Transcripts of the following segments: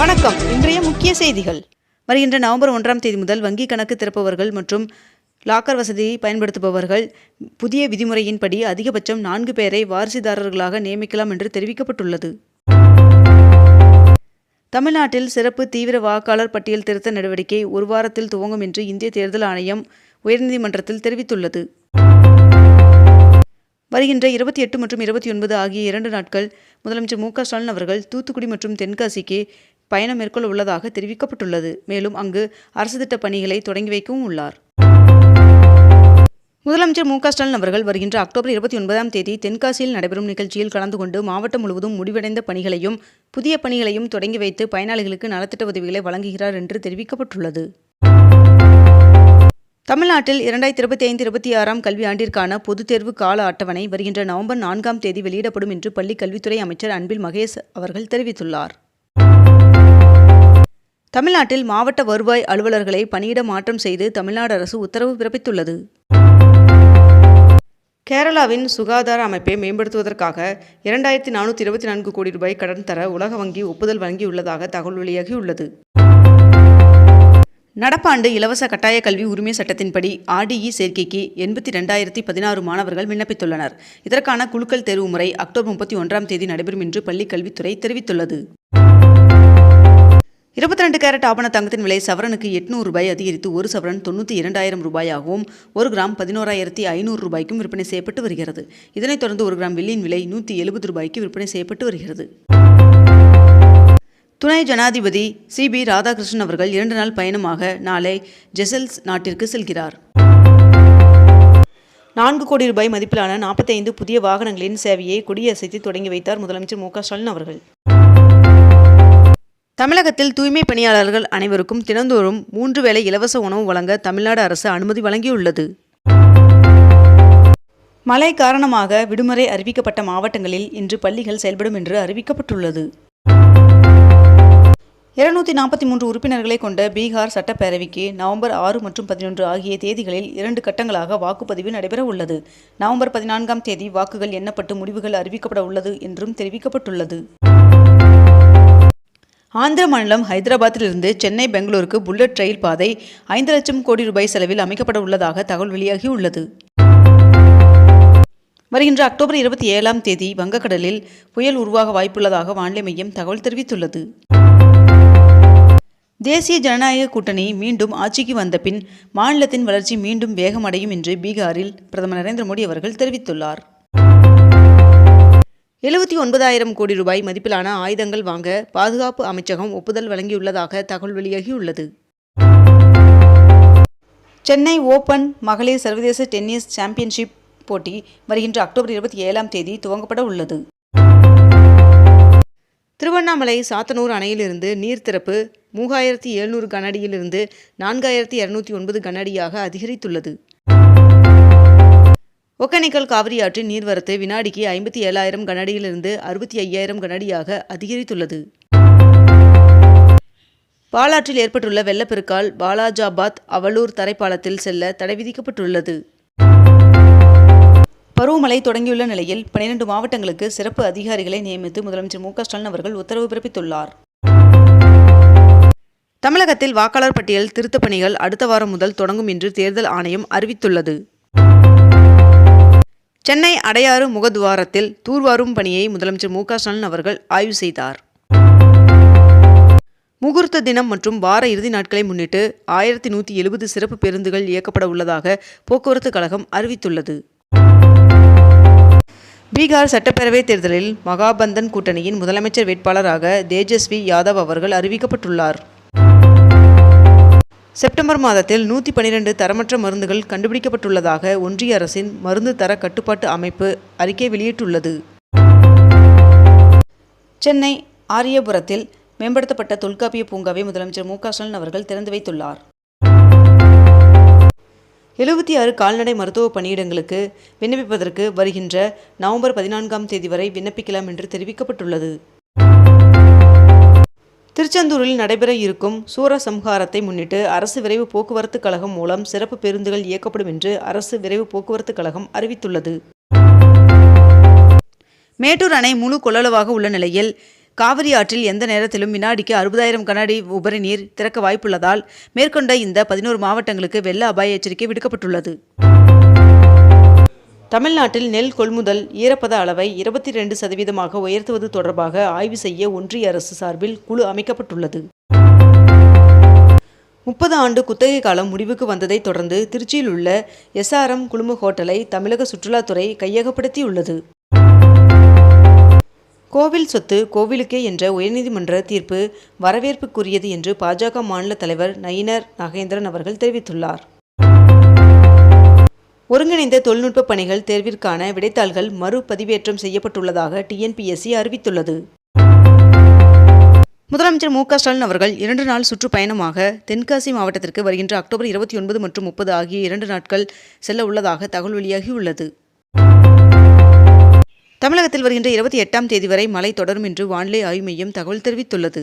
வணக்கம். இன்றைய முக்கிய செய்திகள். வருகின்ற நவம்பர் ஒன்றாம் தேதி முதல் வங்கி கணக்கு திறப்பவர்கள் மற்றும் லாக்கர் வசதியை பயன்படுத்துபவர்கள் புதிய விதிமுறையின்படி அதிகபட்சம் நான்கு பேரை வாரிசுதாரர்களாக நியமிக்கலாம் என்று தெரிவிக்கப்பட்டுள்ளது. தமிழ்நாட்டில் சிறப்பு தீவிர வாக்காளர் பட்டியல் திருத்த நடவடிக்கை ஒரு வாரத்தில் துவங்கும் என்று இந்திய தேர்தல் ஆணையம் உயர்நீதிமன்றத்தில் தெரிவித்துள்ளது. வருகின்ற இருபத்தி எட்டு மற்றும் இருபத்தி ஒன்பது ஆகிய இரண்டு நாட்கள் முதலமைச்சர் மு க ஸ்டாலின் அவர்கள் தூத்துக்குடி மற்றும் தென்காசிக்கு பயணம் மேற்கொள்ள உள்ளதாக தெரிவிக்கப்பட்டுள்ளது. மேலும் அங்கு அரசு திட்ட பணிகளை தொடங்கி வைக்கவும் உள்ளார். முதலமைச்சர் மு க ஸ்டாலின் அவர்கள் வருகின்ற அக்டோபர் இருபத்தி ஒன்பதாம் தேதி தென்காசியில் நடைபெறும் நிகழ்ச்சியில் கலந்து கொண்டு மாவட்டம் முழுவதும் முடிவடைந்த பணிகளையும் புதிய பணிகளையும் தொடங்கி வைத்து பயனாளிகளுக்கு நலத்திட்ட உதவிகளை வழங்குகிறார் என்று தெரிவிக்கப்பட்டுள்ளது. தமிழ்நாட்டில் இரண்டாயிரத்தி இருபத்தி ஐந்து இருபத்தி ஆறாம் கல்வியாண்டிற்கான பொதுத் தேர்வு கால அட்டவணை வருகின்ற நவம்பர் நான்காம் தேதி வெளியிடப்படும் என்று பள்ளிக் கல்வித்துறை அமைச்சர் அன்பில் மகேஷ் அவர்கள் தெரிவித்துள்ளார். தமிழ்நாட்டில் மாவட்ட வருவாய் அலுவலர்களை பணியிட மாற்றம் செய்து தமிழ்நாடு அரசு உத்தரவு பிறப்பித்துள்ளது. கேரளாவின் சுகாதார அமைப்பை மேம்படுத்துவதற்காக இரண்டாயிரத்தி நானூற்றி இருபத்தி நான்கு கோடி ரூபாய் கடன் தர உலக வங்கி ஒப்புதல் வழங்கியுள்ளதாக தகவல் வெளியாகியுள்ளது. நடப்பாண்டு இலவச கட்டாய கல்வி உரிமை சட்டத்தின்படி ஆர்டிஇ சேர்க்கைக்கு எண்பத்தி ரெண்டாயிரத்தி பதினாறு மாணவர்கள் விண்ணப்பித்துள்ளனர். இதற்கான குழுக்கள் தேர்வு முறை அக்டோபர் முப்பத்தி ஒன்றாம் தேதி நடைபெறும் என்று பள்ளிக் கல்வித்துறை தெரிவித்துள்ளது. இருபத்தி ரெண்டு கேரட் ஆபண தங்கத்தின் விலை சவரனுக்கு எட்நூறு ரூபாய் அதிகரித்து ஒரு சவரன் தொண்ணூற்றி இரண்டாயிரம் ரூபாயாகவும் ஒரு கிராம் பதினோராயிரத்தி ஐநூறு ரூபாய்க்கும் விற்பனை செய்யப்பட்டு வருகிறது. இதனைத் தொடர்ந்து ஒரு கிராம் வெள்ளியின் விலை நூற்றி எழுபது ரூபாய்க்கு விற்பனை செய்யப்பட்டு வருகிறது. துணை ஜனாதிபதி சி. பி. ராதாகிருஷ்ணன் அவர்கள் இரண்டு நாள் பயணமாக நாளை ஜெசல்ஸ் நாட்டிற்கு செல்கிறார். நான்கு கோடி ரூபாய் மதிப்பிலான நாற்பத்தைந்து புதிய வாகனங்களின் சேவையை கொடியசைத்து தொடங்கி வைத்தார் முதலமைச்சர் மு. க. ஸ்டாலின் அவர்கள். தமிழகத்தில் தூய்மை பணியாளர்கள் அனைவருக்கும் தினந்தோறும் மூன்று வேளை இலவச உணவு வழங்க தமிழ்நாடு அரசு அனுமதி வழங்கியுள்ளது. மழை காரணமாக விடுமுறை அறிவிக்கப்பட்ட மாவட்டங்களில் இன்று பள்ளிகள் செயல்படும் என்று அறிவிக்கப்பட்டுள்ளது. இருநூத்தி நாற்பத்தி மூன்று உறுப்பினர்களை கொண்ட பீகார் சட்டப்பேரவைக்கு நவம்பர் ஆறு மற்றும் பதினொன்று ஆகிய தேதிகளில் இரண்டு கட்டங்களாக வாக்குப்பதிவு நடைபெற உள்ளது. நவம்பர் பதினான்காம் தேதி வாக்குகள் எண்ணப்பட்டு முடிவுகள் அறிவிக்கப்பட உள்ளது என்றும் தெரிவிக்கப்பட்டுள்ளது. ஆந்திர மாநிலம் ஹைதராபாத்திலிருந்து சென்னை பெங்களூருக்கு புல்லட் ரயில் பாதை ஐந்து லட்சம் கோடி ரூபாய் செலவில் அமைக்கப்பட உள்ளதாக தகவல் வெளியாகியுள்ளது. வருகின்ற அக்டோபர் இருபத்தி ஏழாம் தேதி வங்கக்கடலில் புயல் உருவாக வாய்ப்புள்ளதாக வானிலை மையம் தகவல் தெரிவித்துள்ளது. தேசிய ஜனநாயக கூட்டணி மீண்டும் ஆட்சிக்கு வந்த பின் மாநிலத்தின் வளர்ச்சி மீண்டும் வேகமடையும் என்று பீகாரில் பிரதமர் நரேந்திர மோடி அவர்கள் தெரிவித்துள்ளார். எழுபத்தி ஒன்பதாயிரம் கோடி ரூபாய் மதிப்பிலான ஆயுதங்கள் வாங்க பாதுகாப்பு அமைச்சகம் ஒப்புதல் வழங்கியுள்ளதாக தகவல் வெளியாகியுள்ளது. சென்னை ஓபன் மகளிர் சர்வதேச டென்னிஸ் சாம்பியன்ஷிப் போட்டி வருகின்ற அக்டோபர் இருபத்தி ஏழாம் தேதி துவங்கப்பட உள்ளது. திருவண்ணாமலை சாத்தனூர் அணையிலிருந்து நீர் திறப்பு மூவாயிரத்தி எழுநூறு கனஅடியிலிருந்து நான்காயிரத்தி இரநூத்தி ஒன்பது கனஅடியாக அதிகரித்துள்ளது. ஒகேனக்கல் காவிரி ஆற்றின் நீர்வரத்து வினாடிக்கு ஐம்பத்தி ஏழாயிரம் கனடியிலிருந்து அறுபத்தி ஐயாயிரம் கனடியாக அதிகரித்துள்ளது. பாலாற்றில் ஏற்பட்டுள்ள வெள்ளப்பெருக்கால் பாலாஜாபாத் அவலூர் தரைப்பாலத்தில் செல்ல தடை விதிக்கப்பட்டுள்ளது. பருவமழை தொடங்கியுள்ள நிலையில் பனிரெண்டு மாவட்டங்களுக்கு சிறப்பு அதிகாரிகளை நியமித்து முதலமைச்சர் மு ஸ்டாலின் அவர்கள் உத்தரவு பிறப்பித்துள்ளார். தமிழகத்தில் வாக்காளர் பட்டியல் திருத்தப் பணிகள் அடுத்த வாரம் முதல் தொடங்கும் என்று தேர்தல் ஆணையம் அறிவித்துள்ளது. சென்னை அடையாறு முகத்வாரத்தில் தூர்வாரும் பணியை முதலமைச்சர் மு ஸ்டாலின் அவர்கள் ஆய்வு செய்தார். முகூர்த்த தினம் மற்றும் வார இறுதி நாட்களை முன்னிட்டு ஆயிரத்தி நூற்றி எழுபது சிறப்பு பேருந்துகள் இயக்கப்பட உள்ளதாக போக்குவரத்து கழகம் அறிவித்துள்ளது. பீகார் சட்டப்பேரவைத் தேர்தலில் மகாபந்தன் கூட்டணியின் முதலமைச்சர் வேட்பாளராக தேஜஸ்வி யாதவ் அவர்கள் அறிவிக்கப்பட்டுள்ளார். செப்டம்பர் மாதத்தில் நூற்றி பனிரெண்டு தரமற்ற மருந்துகள் கண்டுபிடிக்கப்பட்டுள்ளதாக ஒன்றிய அரசின் மருந்து தர கட்டுப்பாட்டு அமைப்பு அறிக்கை வெளியிட்டுள்ளது. சென்னை ஆரியபுரத்தில் மேம்படுத்தப்பட்ட தொல்காப்பிய பூங்காவை முதலமைச்சர் மு ஸ்டாலின் அவர்கள் திறந்து வைத்துள்ளார். எழுபத்தி ஆறு கால்நடை மருத்துவ பணியிடங்களுக்கு விண்ணப்பிப்பதற்கு வருகின்ற நவம்பர் பதினான்காம் தேதி வரை விண்ணப்பிக்கலாம் என்று தெரிவிக்கப்பட்டுள்ளது. திருச்செந்தூரில் நடைபெற இருக்கும் சூரசம்ஹாரத்தை முன்னிட்டு அரசு விரைவு போக்குவரத்து கழகம் மூலம் சிறப்பு பேருந்துகள் இயக்கப்படும் என்று அரசு விரைவு போக்குவரத்து கழகம் அறிவித்துள்ளது. மேட்டூர் அணை முழு கொள்ளளவாக உள்ள நிலையில் காவிரி ஆற்றில் எந்த நேரத்திலும் வினாடிக்கு அறுபதாயிரம் கனஅடி உபரி நீர் திறக்க வாய்ப்புள்ளதால் மேற்கொண்ட இந்த பதினோரு மாவட்டங்களுக்கு வெள்ள அபாய எச்சரிக்கை விடுக்கப்பட்டுள்ளது. தமிழ்நாட்டில் நெல் கொள்முதல் ஈரப்பத அளவை இருபத்தி ரெண்டு சதவீதமாக உயர்த்துவது தொடர்பாக ஆய்வு செய்ய ஒன்றிய அரசு சார்பில் குழு அமைக்கப்பட்டுள்ளது. முப்பது ஆண்டு குத்தகை காலம் முடிவுக்கு வந்ததைத் தொடர்ந்து திருச்சியில் உள்ள எஸ்ஆர்எம் குழும ஹோட்டலை தமிழக சுற்றுலாத்துறை கையகப்படுத்தியுள்ளது. கோவில் சொத்து கோவிலுக்கே என்ற உயர்நீதிமன்ற தீர்ப்பு வரவேற்புக்குரியது என்று பாஜக மாநில தலைவர் நயினர் நாகேந்திரன் அவர்கள் தெரிவித்துள்ளார். ஒருங்கிணைந்த தொழில்நுட்ப பணிகள் தேர்விற்கான விடைத்தாள்கள் மறுபதிவேற்றம் செய்யப்பட்டுள்ளதாக டிஎன்பிஎஸ்சி அறிவித்துள்ளது. முதலமைச்சர் மு க ஸ்டாலின் அவர்கள் இரண்டு நாள் சுற்றுப்பயணமாக தென்காசி மாவட்டத்திற்கு வருகின்ற அக்டோபர் இருபத்தி ஒன்பது மற்றும் முப்பது ஆகிய இரண்டு நாட்கள் செல்ல உள்ளதாக தகவல் வெளியாகியுள்ளது. தமிழகத்தில் வருகின்ற இருபத்தி எட்டாம் தேதி வரை மழை தொடரும் என்று வானிலை ஆய்வு மையம் தகவல் தெரிவித்துள்ளது.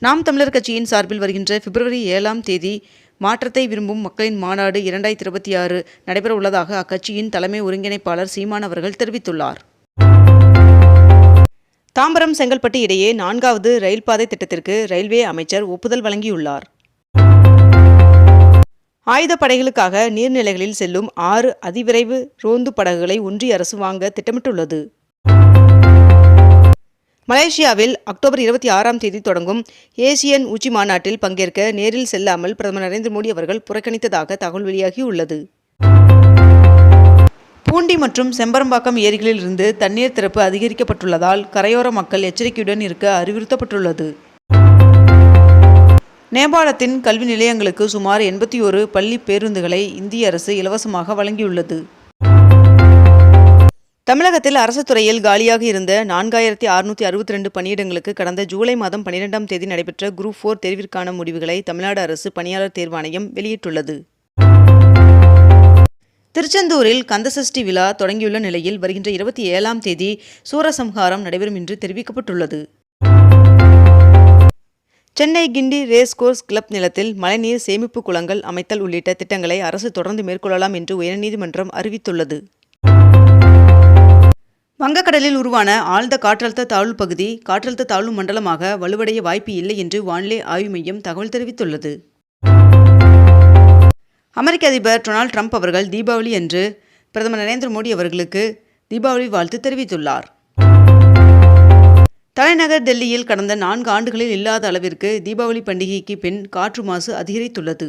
நாம் தமிழர் கட்சியின் சார்பில் வருகின்ற பிப்ரவரி ஏழாம் தேதி மாற்றத்தை விரும்பும் மக்களின் மாநாடு இரண்டாயிரத்தி இருபத்தி ஆறு நடைபெற உள்ளதாக அக்கட்சியின் தலைமை ஒருங்கிணைப்பாளர் சீமான் அவர்கள் தெரிவித்துள்ளார். தாம்பரம் செங்கல்பட்டு இடையே நான்காவது ரயில் பாதை திட்டத்திற்கு ரயில்வே அமைச்சர் ஒப்புதல் வழங்கியுள்ளார். ஆயுதப்படைகளுக்காக நீர்நிலைகளில் செல்லும் ஆறு அதிவிரைவு ரோந்து படகுகளை ஒன்றிய அரசு வாங்க திட்டமிட்டுள்ளது. மலேசியாவில் அக்டோபர் இருபத்தி ஆறாம் தேதி தொடங்கும் ஏசியன் உச்சி மாநாட்டில் பங்கேற்க நேரில் செல்லாமல் பிரதமர் நரேந்திர மோடி அவர்கள் புறக்கணித்ததாக தகவல் வெளியாகியுள்ளது. பூண்டி மற்றும் செம்பரம்பாக்கம் ஏரிகளிலிருந்து தண்ணீர் திறப்பு அதிகரிக்கப்பட்டுள்ளதால் கரையோர மக்கள் எச்சரிக்கையுடன் இருக்க அறிவுறுத்தப்பட்டுள்ளது. நேபாளத்தின் கல்வி நிலையங்களுக்கு சுமார் எண்பத்தி ஒரு பள்ளி பேருந்துகளை இந்திய அரசு இலவசமாக வழங்கியுள்ளது. தமிழகத்தில் அரசு துறையில் காலியாக இருந்த நான்காயிரத்தி அறுநூற்றி அறுபத்தி ரெண்டு பணியிடங்களுக்கு கடந்த ஜூலை மாதம் பன்னிரெண்டாம் தேதி நடைபெற்ற குரூப் ஃபோர் தேர்விற்கான முடிவுகளை தமிழ்நாடு அரசு பணியாளர் தேர்வாணையம் வெளியிட்டுள்ளது. திருச்செந்தூரில் கந்தசஷ்டி விழா தொடங்கியுள்ள நிலையில் வருகின்ற இருபத்தி ஏழாம் தேதி சூரசம்ஹாரம் நடைபெறும் என்று தெரிவிக்கப்பட்டுள்ளது. Chennai Guindy race course club நிலத்தில் மழைநீர் சேமிப்பு குளங்கள் அமைத்தல் உள்ளிட்ட திட்டங்களை அரசு தொடர்ந்து மேற்கொள்ளலாம் என்று உயர்நீதிமன்றம் அறிவித்துள்ளது. வங்கக்கடலில் உருவான ஆழ்ந்த காற்றழுத்த தாழ்வு பகுதி காற்றழுத்த தாழ்வு மண்டலமாக வலுவடைய வாய்ப்பு இல்லை என்று வானிலை ஆய்வு மையம் தகவல் தெரிவித்துள்ளது. அமெரிக்க அதிபர் டொனால்ட் ட்ரம்ப் அவர்கள் தீபாவளி அன்று பிரதமர் நரேந்திர மோடி அவர்களுக்கு தீபாவளி வாழ்த்து தெரிவித்துள்ளார். தலைநகர் டெல்லியில் கடந்த நான்கு ஆண்டுகளில் இல்லாத அளவிற்கு தீபாவளி பண்டிகைக்கு பின் காற்று மாசு அதிகரித்துள்ளது.